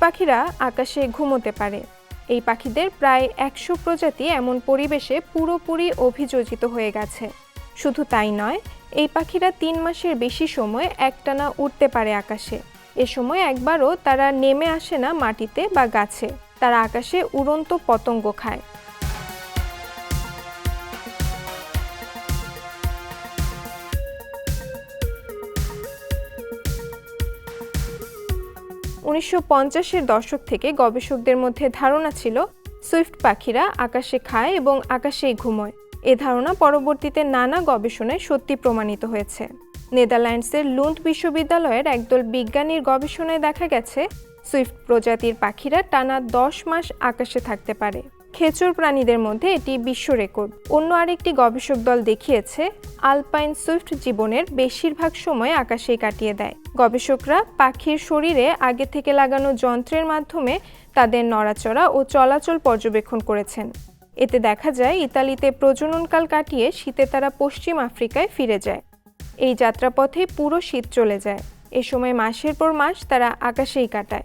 পাখিরা আকাশে ঘুমোতে পারে। এই পাখিদের প্রায় একশো প্রজাতি এমন পরিবেশে পুরোপুরি অভিযোজিত হয়ে গেছে। শুধু তাই নয়, এই পাখিরা তিন মাসের বেশি সময় একটানা উঠতে পারে আকাশে। এ সময় একবারও তারা নেমে আসে না মাটিতে বা গাছে। তারা আকাশে উড়ন্ত পতঙ্গ খায়। উনিশশো পঞ্চাশের দশক থেকে গবেষকদের মধ্যে ধারণা ছিল, সুইফট পাখিরা আকাশে খায় এবং আকাশেই ঘুমোয়। এ ধারণা পরবর্তীতে নানা গবেষণায় সত্যি প্রমাণিত হয়েছে। নেদারল্যান্ডসের লুন্ড বিশ্ববিদ্যালয়ের একদল বিজ্ঞানীর গবেষণায় দেখা গেছে, সুইফট প্রজাতির পাখিরা টানা দশ মাস আকাশে থাকতে পারে। খেচর প্রাণীদের মধ্যে এটি বিশ্ব রেকর্ড। অন্য আরেকটি গবেষক দল দেখিয়েছে, আলপাইন সুইফট জীবনের বেশিরভাগ সময় আকাশেই কাটিয়ে দেয়। গবেষকরা পাখির শরীরে আগে থেকে লাগানো যন্ত্রের মাধ্যমে তাদের নড়াচড়া ও চলাচল পর্যবেক্ষণ করেছেন। এতে দেখা যায়, ইতালিতে প্রজননকাল কাটিয়ে শীতে তারা পশ্চিম আফ্রিকায় ফিরে যায়। এই যাত্রাপথে পুরো শীত চলে যায়। এ সময় মাসের পর মাস তারা আকাশেই কাটায়।